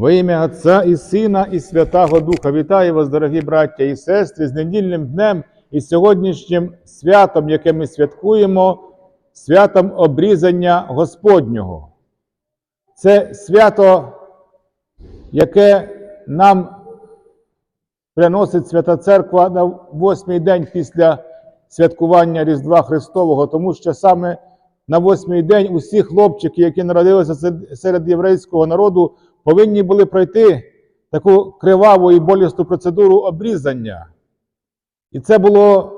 Во ім'я Отця і Сина, і Святого Духа. Вітаю вас, дорогі браття і сестри, з недільним днем і сьогоднішнім святом, яке ми святкуємо, святом обрізання Господнього. Це свято, яке нам приносить Свята Церква на восьмий день після святкування Різдва Христового, тому що саме на восьмий день усі хлопчики, які народилися серед- єврейського народу, повинні були пройти таку криваву і болісну процедуру обрізання. І це було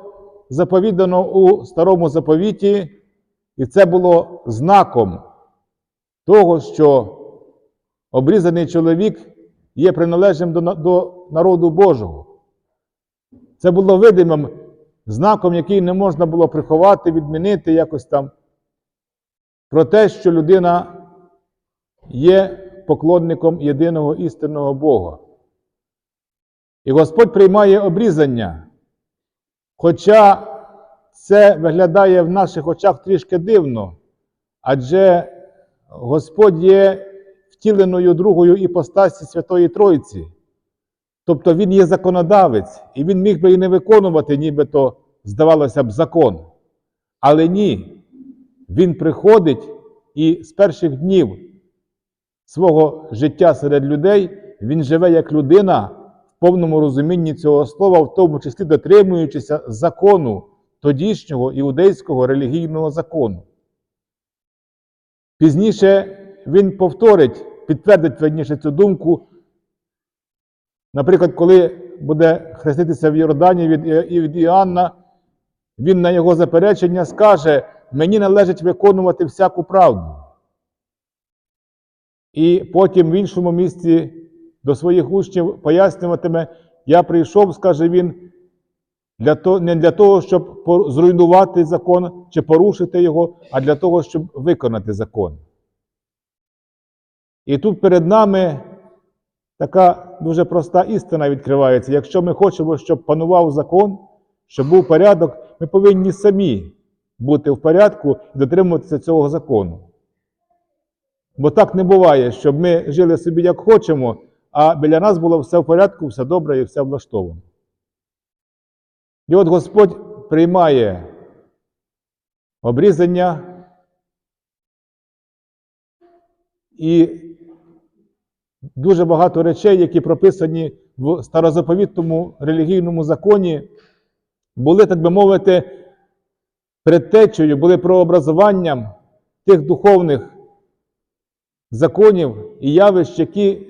заповідано у старому заповіті, і це було знаком того, що обрізаний чоловік є приналежним до, народу Божого. Це було видимим знаком, який не можна було приховати, відмінити якось там. Про те, що людина є поклонником єдиного істинного Бога. І Господь приймає обрізання. Хоча це виглядає в наших очах трішки дивно, адже Господь є втіленою другою іпостасі Святої Тройці. Тобто Він є законодавець, і він міг би і не виконувати, нібито, здавалося б, закон. Але ні, він приходить і з перших днів свого життя серед людей він живе як людина в повному розумінні цього слова, в тому числі дотримуючися закону тодішнього іудейського релігійного закону. Пізніше він повторить, підтвердить верніше цю думку. Наприклад, коли буде хреститися в Йордані від, Іоанна, він на його заперечення скаже: мені належить виконувати всяку правду. І потім в іншому місці до своїх учнів пояснюватиме: я прийшов, скаже він, для того, не для того, щоб зруйнувати закон чи порушити його, а для того, щоб виконати закон. І тут перед нами така дуже проста істина відкривається. Якщо ми хочемо, щоб панував закон, щоб був порядок, ми повинні самі бути в порядку і дотримуватися цього закону. Бо так не буває, щоб ми жили собі як хочемо, а біля нас було все в порядку, все добре і все влаштовано. І от Господь приймає обрізання і дуже багато речей, які прописані в старозаповітному релігійному законі, були, так би мовити, предтечею, були прообразуванням тих духовних законів і явищ, які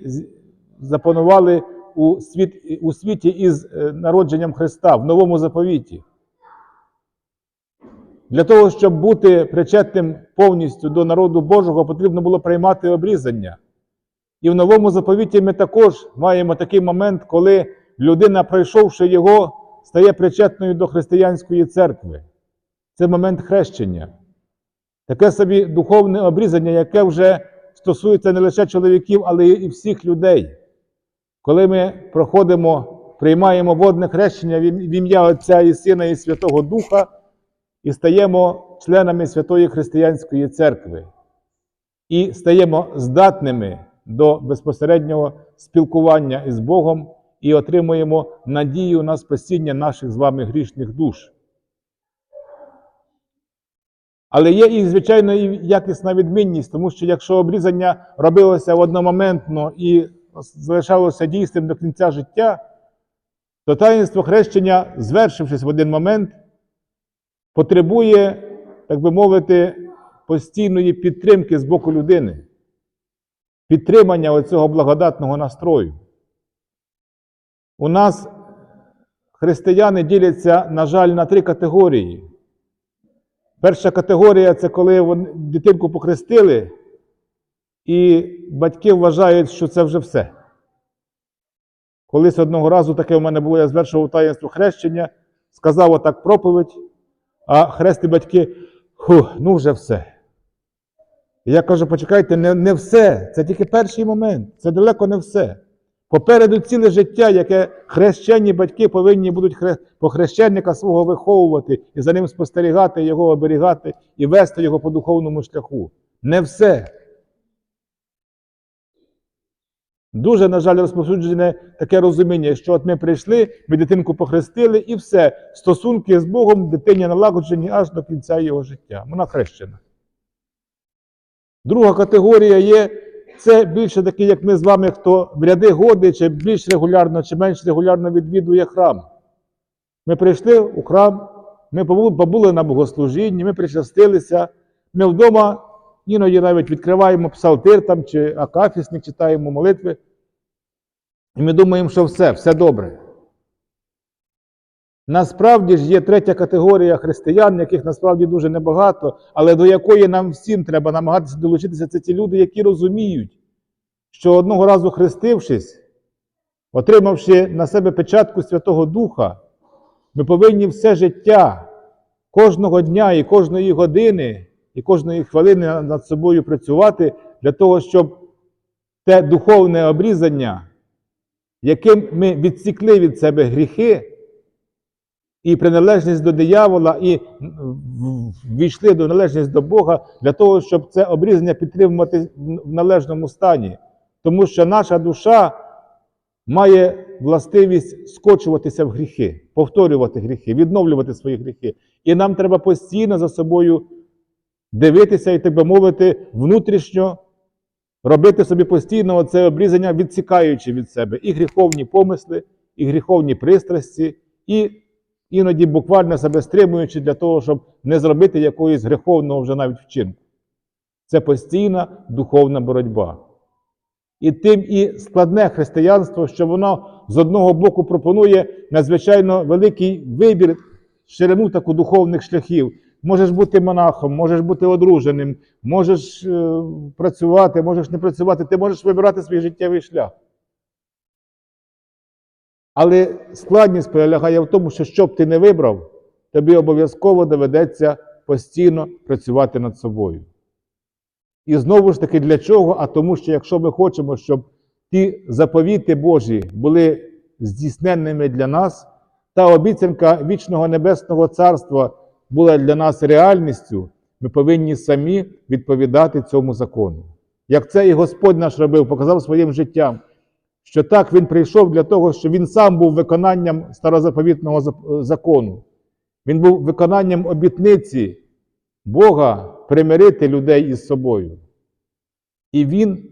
запанували у, світ, у світі із е, народженням Христа в новому заповіті. Для того, щоб бути причетним повністю до народу Божого, потрібно було приймати обрізання. І в новому заповіті ми також маємо такий момент, коли людина, пройшовши його, стає причетною до християнської церкви. Це момент хрещення. Таке собі духовне обрізання, яке вже стосується не лише чоловіків, але і всіх людей. Коли ми проходимо, приймаємо водне хрещення в ім'я Отця і Сина і Святого Духа і стаємо членами Святої Християнської церкви і стаємо здатними до безпосереднього спілкування із Богом і отримуємо надію на спасіння наших з вами грішних душ. Але є і, звичайно, і якісна відмінність, тому що якщо обрізання робилося одномоментно і залишалося дійсним до кінця життя, то таїнство хрещення, звершившись в один момент, потребує, так би мовити, постійної підтримки з боку людини, підтримання оцього благодатного настрою. У нас християни діляться, на жаль, на три категорії. Перша категорія це коли дитинку похрестили, і батьки вважають, що це вже все. Колись одного разу таке в мене було, я звершував таїнство хрещення, сказав отак проповідь, а хресті батьки, ху, ну вже все. Я кажу, почекайте, не, не все, це тільки перший момент, це далеко не все. Попереду ціле життя, яке хрещені батьки повинні будуть хре... похрещенника свого виховувати і за ним спостерігати, його оберігати і вести його по духовному шляху. Не все. Дуже, на жаль, розповсюджене таке розуміння, що от ми прийшли, ми дитинку похрестили, і все. Стосунки з Богом дитині налагоджені аж до кінця його життя. Вона хрещена. Друга категорія є це більше такі, як ми з вами, хто в ряди годи, чи більш регулярно, чи менш регулярно відвідує храм. Ми прийшли у храм, ми побули на богослужінні, ми причастилися, ми вдома іноді навіть відкриваємо псалтир там, чи акафісник, читаємо молитви. І ми думаємо, що все, все добре. Насправді ж є третя категорія християн, яких насправді дуже небагато, але до якої нам всім треба намагатися долучитися. Це ті люди, які розуміють, що одного разу хрестившись, отримавши на себе печатку Святого Духа, ми повинні все життя, кожного дня і кожної години, і кожної хвилини над собою працювати для того, щоб те духовне обрізання, яким ми відсікли від себе гріхи, і приналежність до диявола, і ввійшли до належність до Бога для того, щоб це обрізання підтримувати в належному стані. Тому що наша душа має властивість скочуватися в гріхи, повторювати гріхи, відновлювати свої гріхи. І нам треба постійно за собою дивитися і, так би мовити, внутрішньо робити собі постійно це обрізання, відсікаючи від себе і гріховні помисли, і гріховні пристрасті, і іноді буквально себе стримуючи для того, щоб не зробити якоїсь греховного вже навіть вчинку. Це постійна духовна боротьба. І тим і складне християнство, що воно з одного боку пропонує надзвичайно великий вибір, ширину таку духовних шляхів. Можеш бути монахом, можеш бути одруженим, можеш е, працювати, можеш не працювати, ти можеш вибирати свій життєвий шлях. Але складність полягає в тому, що що б ти не вибрав, тобі обов'язково доведеться постійно працювати над собою. І знову ж таки, для чого? А тому, що якщо ми хочемо, щоб ті заповіти Божі були здійсненними для нас, та обіцянка вічного Небесного Царства була для нас реальністю, ми повинні самі відповідати цьому закону. Як це і Господь наш робив, показав своїм життям що так він прийшов для того, що він сам був виконанням старозаповітного закону. Він був виконанням обітниці Бога примирити людей із собою. І він,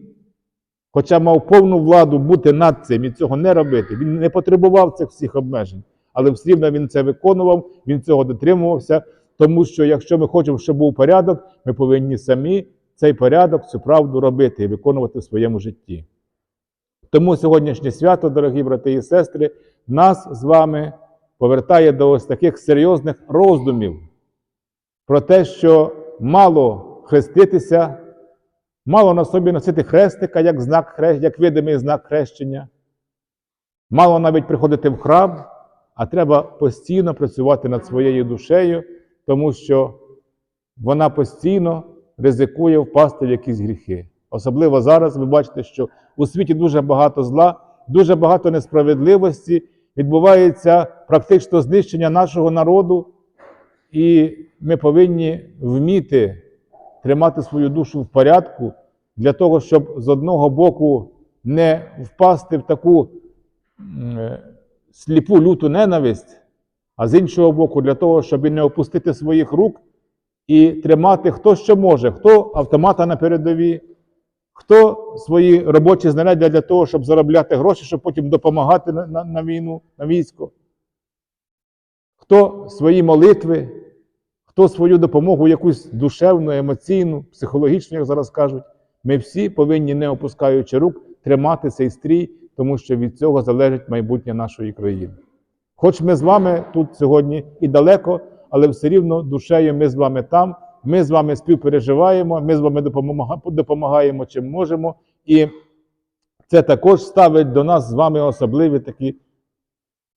хоча мав повну владу бути над цим і цього не робити, він не потребував цих всіх обмежень, але все рівно він це виконував, він цього дотримувався, тому що якщо ми хочемо, щоб був порядок, ми повинні самі цей порядок, цю правду робити і виконувати в своєму житті. Тому сьогоднішнє свято, дорогі брати і сестри, нас з вами повертає до ось таких серйозних роздумів про те, що мало хреститися, мало на собі носити хрестика як знак, як видимий знак хрещення, мало навіть приходити в храм, а треба постійно працювати над своєю душею, тому що вона постійно ризикує впасти в якісь гріхи. Особливо зараз ви бачите, що у світі дуже багато зла, дуже багато несправедливості, відбувається практично знищення нашого народу, і ми повинні вміти тримати свою душу в порядку для того, щоб з одного боку не впасти в таку сліпу люту ненависть, а з іншого боку, для того, щоб не опустити своїх рук і тримати хто що може, хто автомата на передовій. Хто свої робочі знаряддя для того, щоб заробляти гроші, щоб потім допомагати на, на, на війну, на військо? Хто свої молитви, хто свою допомогу, якусь душевну, емоційну, психологічну, як зараз кажуть, ми всі повинні, не опускаючи рук, тримати цей стрій, тому що від цього залежить майбутнє нашої країни. Хоч ми з вами тут сьогодні і далеко, але все рівно душею ми з вами там. Ми з вами співпереживаємо, ми з вами допомагаємо чим можемо. І це також ставить до нас з вами особливі такі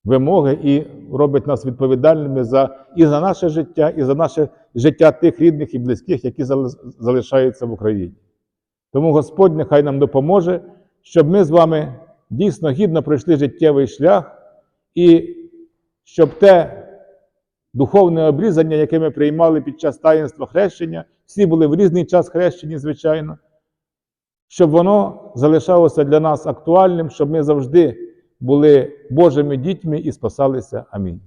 вимоги і робить нас відповідальними за, і за наше життя, і за наше життя тих рідних і близьких, які залишаються в Україні. Тому Господь нехай нам допоможе, щоб ми з вами дійсно гідно пройшли життєвий шлях, і щоб те духовне обрізання, яке ми приймали під час таїнства хрещення, всі були в різний час хрещені, звичайно, щоб воно залишалося для нас актуальним, щоб ми завжди були Божими дітьми і спасалися. Амінь.